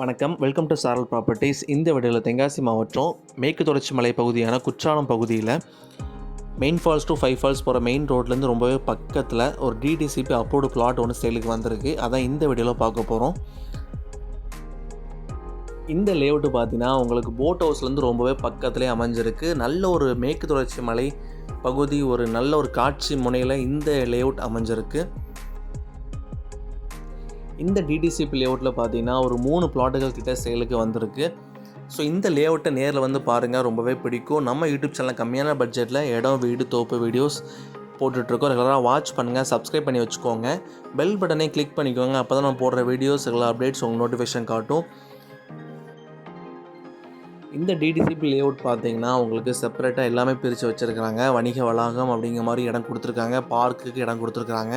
வணக்கம். Welcome to சாரல் properties இந்த வீடியோவில் தென்காசி மாவட்டம் மேற்கு தொடர்ச்சி மலை பகுதியான குற்றாலம் பகுதியில் main falls to five falls போகிற மெயின் ரோட்லேருந்து ரொம்பவே பக்கத்தில் ஒரு டிடிசிபி அப்ரூவ்டு பிளாட் ஒன்று சேலுக்கு வந்திருக்கு. அதான் இந்த வீடியோவில் பார்க்க போகிறோம் இந்த லேஅவுட்டு பார்த்தீங்கன்னா உங்களுக்கு போட் ஹவுஸ்லேருந்து ரொம்பவே பக்கத்துலேயே அமைஞ்சிருக்கு. நல்ல ஒரு மேற்கு தொடர்ச்சி மலை பகுதி ஒரு நல்ல ஒரு காட்சி முனையில் இந்த லேஅவுட் அமைஞ்சிருக்கு. இந்த டிடிசிபி லேஅவுட்டில் பார்த்தீங்கன்னா ஒரு மூணு பிளாட்டுகள் கிட்ட சேலுக்கு வந்திருக்கு. ஸோ இந்த லேஅவுட்டை நேரில் வந்து பாருங்கள் ரொம்பவே பிடிக்கும். நம்ம யூடியூப் சேனல் கம்மியான பட்ஜெட்டில் இடம் வீடு தோப்பு வீடியோஸ் போட்டுட்ருக்கோம். ரெகுலராக வாட்ச் பண்ணுங்கள் சப்ஸ்கிரைப் பண்ணி வச்சுக்கோங்க. பெல் பட்டனை கிளிக் பண்ணிக்கோங்க. அப்போ தான் நான் போடுற வீடியோஸ் ரெகுலர் அப்டேட்ஸ் உங்கள் நோட்டிஃபிகேஷன் காட்டும். இந்த டிடிசிபி லேஅவுட் பார்த்தீங்கன்னா உங்களுக்கு செப்பரேட்டாக எல்லாமே பிரித்து வச்சுருக்காங்க வணிக வளாகம் அப்படிங்கிற மாதிரி இடம் கொடுத்துருக்காங்க. பார்க்குக்கு இடம் கொடுத்துருக்காங்க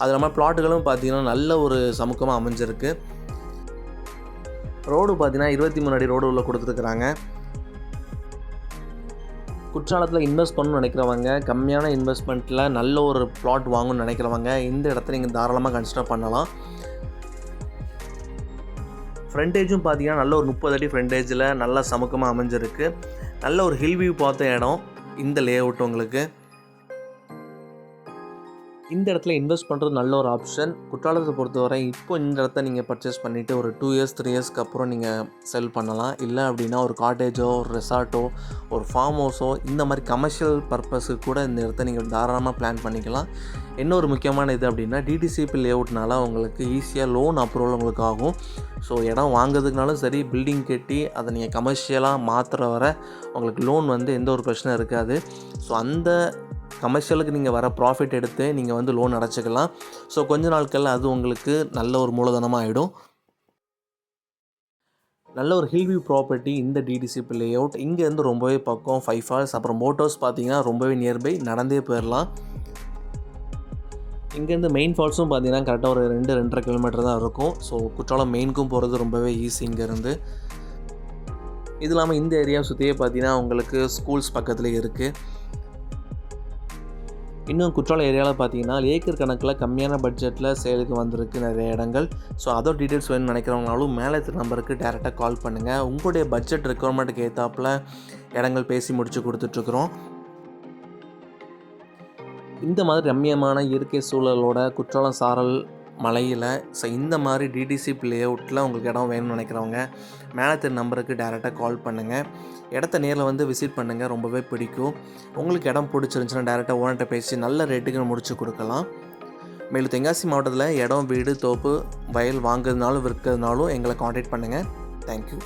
அது இல்லாமல் பிளாட்டுகளும் பார்த்தீங்கன்னா நல்ல ஒரு சமுக்கமாக அமைஞ்சிருக்கு. ரோடு பார்த்தீங்கன்னா இருபத்தி மூணு அடி ரோடு உள்ள கொடுத்துருக்குறாங்க. குற்றாலத்தில் இன்வெஸ்ட் பண்ணணும்னு நினைக்கிறவங்க கம்மியான இன்வெஸ்ட்மெண்ட்டில் நல்ல ஒரு பிளாட் வாங்கணும்னு நினைக்கிறவங்க இந்த இடத்த நீங்கள் தாராளமாக கன்சிடர் பண்ணலாம். ஃப்ரண்டேஜும் பார்த்தீங்கன்னா நல்ல ஒரு முப்பது அடி ஃப்ரண்டேஜில் நல்லா சமக்கமாக அமைஞ்சிருக்கு. நல்ல ஒரு ஹில் வியூ பார்த்த இடம் இந்த லே அவுட் உங்களுக்கு. இந்த இடத்துல இன்வெஸ்ட் பண்ணுறது நல்ல ஒரு ஆப்ஷன் குற்றாலத்தை பொறுத்தவரை இப்போ இந்த இடத்த நீங்கள் பர்ச்சேஸ் பண்ணிவிட்டு ஒரு டூ இயர்ஸ் த்ரீ இயர்ஸ்க்கு அப்புறம் நீங்கள் செல் பண்ணலாம். இல்லை அப்படின்னா ஒரு காட்டேஜோ ஒரு ரெசார்ட்டோ ஒரு ஃபார்ம் ஹவுஸோ இந்த மாதிரி கமர்ஷியல் பர்பஸுக்கு கூட இந்த இடத்த நீங்கள் தாராளமாக பிளான் பண்ணிக்கலாம். இன்னொரு முக்கியமான இது அப்படின்னா டிடிசிபி லேஅவுட்னால உங்களுக்கு ஈஸியாக லோன் அப்ரூவல் உங்களுக்கு ஆகும். ஸோ இடம் வாங்குறதுக்குனாலும் சரி பில்டிங் கட்டி அதை நீங்கள் கமர்ஷியலாக மாற்றுற வர உங்களுக்கு லோன் வந்து எந்த ஒரு பிரச்சனை இருக்காது. ஸோ அந்த கமர்ஷியலுக்கு நீங்கள் வர ப்ராஃபிட் எடுத்து நீங்கள் வந்து லோன் அடைச்சிக்கலாம். ஸோ கொஞ்ச நாட்களில் அது உங்களுக்கு நல்ல ஒரு மூலதனமாக ஆகிடும் நல்ல ஒரு ஹில் வியூ ப்ராப்பர்ட்டி இந்த டிடிசிபி லே அவுட் இங்கேருந்து ரொம்பவே பக்கம் ஃபைவ் ஃபால்ஸ் அப்புறம் போட் ஹவுஸ் பார்த்தீங்கன்னா ரொம்பவே நியர்பை நடந்தே போயிடலாம். இங்கேருந்து மெயின் ஃபால்ஸும் பார்த்தீங்கன்னா கரெக்டாக ஒரு ரெண்டு ரெண்டரை கிலோமீட்டர் தான் இருக்கும். ஸோ குற்றாலம் மெயினுக்கும் போகிறது ரொம்பவே ஈஸி இங்கேருந்து. இது இல்லாமல் இந்த ஏரியா சுற்றியே பார்த்தீங்கன்னா உங்களுக்கு ஸ்கூல்ஸ் பக்கத்துலேயே இருக்குது இன்னும் குற்றாலம் ஏரியாவில் பார்த்தீங்கன்னா ஏக்கர் கணக்கில் கம்மியான பட்ஜெட்டில் சேலுக்கு வந்திருக்கு நிறைய இடங்கள். ஸோ அதோட டீட்டெயில்ஸ் வேணும்னு நினைக்கிறவங்களாலும் மேலே இருக்கிற நம்பருக்கு டேரெக்டாக கால் பண்ணுங்கள் உங்களுடைய பட்ஜெட் ரெக்குவயர்மெண்ட்டுக்கு ஏற்றாப்பில் இடங்கள் பேசி முடித்து கொடுத்துட்ருக்குறோம். இந்த மாதிரி ரம்மியமான இயற்கை சூழலோட குற்றாலம் சாரல் மலையில் ஸோ இந்த மாதிரி டிடிசி லேஅவுட்டில் உங்களுக்கு இடம் வேணும்னு நினைக்கிறவங்க மேலே தெரு நம்பருக்கு டேரெக்டாக கால் பண்ணுங்கள் இடத்த நேரில் வந்து விசிட் பண்ணுங்கள் ரொம்பவே பிடிக்கும். உங்களுக்கு இடம் பிடிச்சிருந்துச்சுன்னா டேரெக்டாக ஓனர்கிட்ட பேசி நல்ல ரேட்டுக்கு முடிச்சு கொடுக்கலாம். மேலும் தென்காசி மாவட்டத்தில் இடம் வீடு தோப்பு வயல் வாங்குறதுனாலும் விற்கிறதுனாலும் எங்களை காண்டாக்ட் பண்ணுங்கள் தேங்க்யூ